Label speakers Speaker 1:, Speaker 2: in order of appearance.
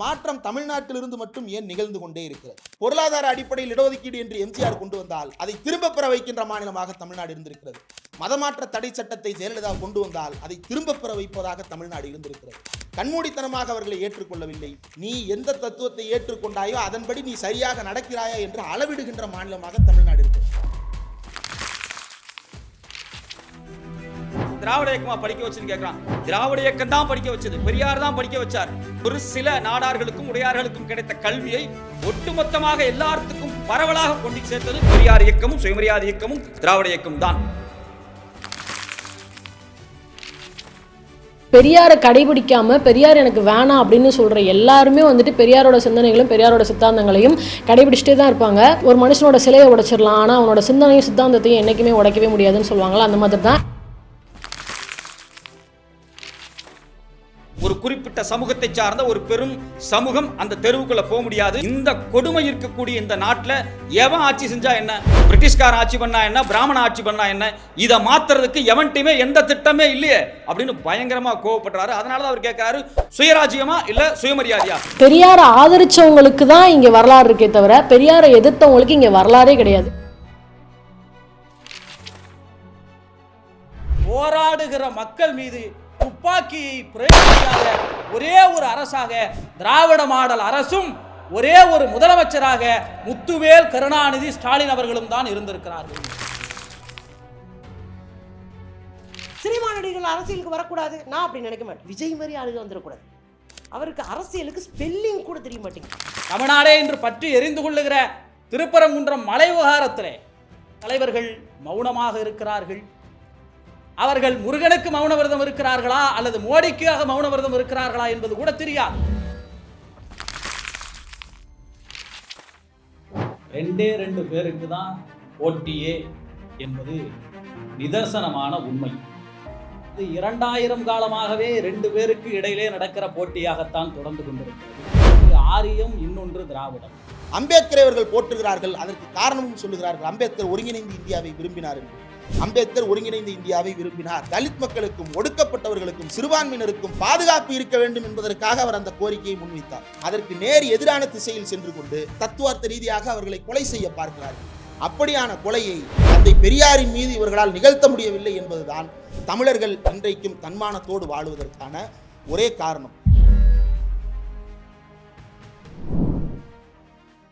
Speaker 1: மாற்றம் தமிழ்நாட்டிலிருந்து மட்டும் ஏன் நிகழ்ந்து கொண்டே இருக்கிறது? பொருளாதார அடிப்படையில் இடஒதுக்கீடு என்று எம்ஜிஆர் கொண்டு வந்தால் அதை திரும்ப பெற வைக்கின்ற மாநிலமாக தமிழ்நாடு இருந்திருக்கிறது. மதமாற்ற தடை சட்டத்தை ஜெயலலிதா கொண்டு வந்தால் அதை திரும்ப பெற வைப்பதாக தமிழ்நாடு இருந்திருக்கிறது. கண்மூடித்தனமாக அவர்களை ஏற்றுக்கொள்ளவில்லை. நீ எந்த தத்துவத்தை ஏற்றுக்கொண்டாயோ அதன்படி நீ சரியாக நடக்கிறாயா என்று அளவிடுகின்ற மாநிலமாக தமிழ்நாடு இருக்கிறது.
Speaker 2: திராவிட இயக்கமா படிக்க வச்சுன்னு கேட்கறான் திராவிட இயக்கம் தான் படிக்க வச்சது. பெரியார் தான் படிக்க வச்சார். ஒரு சில நாடார்களுக்கும் உடையார்களுக்கும் கிடைத்த கல்வியை ஒட்டுமொத்தமாக எல்லாத்துக்கும் பரவலாக கொண்டு சேர்த்தது பெரியார் இயக்கமும் சுயமரியாதை இயக்கமும் திராவிட இயக்கம் தான்.
Speaker 3: பெரியாரை கடைபிடிக்காம பெரியார் எனக்கு வேணாம் அப்படின்னு சொல்ற எல்லாருமே வந்துட்டு பெரியாரோட சிந்தனைகளும் பெரியாரோட சித்தாந்தங்களையும் கடைபிடிச்சிட்டே தான் இருப்பாங்க. ஒரு மனுஷனோட சிலையை உடைச்சிடலாம். ஆனால் அவனோட சிந்தனையும் சித்தாந்தத்தையும் என்னைக்குமே உடைக்கவே முடியாதுன்னு சொல்லுவாங்களா அந்த மாதிரி தான்.
Speaker 2: ஒரு குறிப்பிட்ட சமூகத்தை சார்ந்த ஒரு பெரும் சமூகம் அந்த தெருவுக்குள்ள போக முடியாது. இந்த கொடுமை இருக்கக்கூடிய இந்த நாட்டில் எவன் ஆட்சி செஞ்சா என்ன? பிரிட்டிஷ்காரன் ஆட்சி பண்ணா என்ன? பிராமண ஆட்சி பண்ணா என்ன? இதை மாத்துறதுக்கு எவன்ட்டையுமே எந்த திட்டமே இல்லையே அப்படின்னு பயங்கரமா கோவப்படுறாரு அதனால தான் அவர் கேட்கிறாரு சுயராஜ்யமா இல்ல சுயமரியாதையா?
Speaker 3: பெரியாரை ஆதரிச்சவங்களுக்கு தான் இங்க வரலாறு இருக்கே தவிர பெரியாரை எதிர்த்தவங்களுக்கு இங்க வரலாறே கிடையாது.
Speaker 4: போராடுகிற மக்கள் மீது துப்பாக்கியை பிரயோகிக்காத ஒரே ஒரு அரசாக திராவிட மாடல் அரசும் ஒரே ஒரு முதலமைச்சராக முத்துவேல் கருணாநிதி ஸ்டாலின் அவர்களும் தான் இருந்திருக்கிறார்கள்.
Speaker 5: சினிமா நடிகர்கள் அரசியலுக்கு வரக்கூடாது. நான் அப்படி நினைக்க மாட்டேன். விஜய் மாதிரி ஆளுங்க வந்துடக்கூடாது அவருக்கு அரசியலுக்கு ஸ்பெல்லிங் கூட தெரிய மாட்டேங்குது.
Speaker 4: தமிழ்நாடே இன்று பற்றி எரிந்து கொள்ளுகிற திருப்பரங்குன்றம் மலை விவகாரத்திலே தலைவர்கள் மௌனமாக இருக்கிறார்கள். அவர்கள் முருகனுக்கு மௌன விரதம் இருக்கிறார்களா அல்லது மோடிக்காக மௌன விரதம் இருக்கிறார்களா என்பது கூட தெரியாது. ரெண்டே ரெண்டு பேருக்கு தான் போட்டியே என்பது நிதர்சனமான உண்மை. இது இரண்டாயிரம் காலமாகவே ரெண்டு பேருக்கு இடையிலே நடக்கிற போட்டியாகத்தான் தொடர்ந்து கொண்டிருக்கிறது. ஆரியம் இன்னொன்று திராவிடம்.
Speaker 1: அம்பேத்கரை அவர்கள் போற்றுகிறார்கள் அதற்கு காரணமும் சொல்லுகிறார்கள். அம்பேத்கர் ஒருங்கிணைந்து இந்தியாவை விரும்பினார் என்று. அம்பேத்கர் ஒருங்கிணைந்த இந்தியாவை விரும்பினார். தலித் மக்களுக்கும் ஒடுக்கப்பட்டவர்களுக்கும் சிறுபான்மையினருக்கும் பாதுகாப்பு இருக்க வேண்டும் என்பதற்காக அவர் அந்த கோரிக்கையை முன்வைத்தார். அதற்கு நேர் எதிரான திசையில் சென்று கொண்டு தத்துவார்த்த ரீதியாக அவர்களை கொலை செய்ய பார்க்கிறார்கள் அப்படியான கொலையை தந்தை பெரியாரின் மீது இவர்களால் நிகழ்த்த முடியவில்லை என்பதுதான் தமிழர்கள் இன்றைக்கும் தன்மானத்தோடு வாழ்வதற்கான ஒரே காரணம்.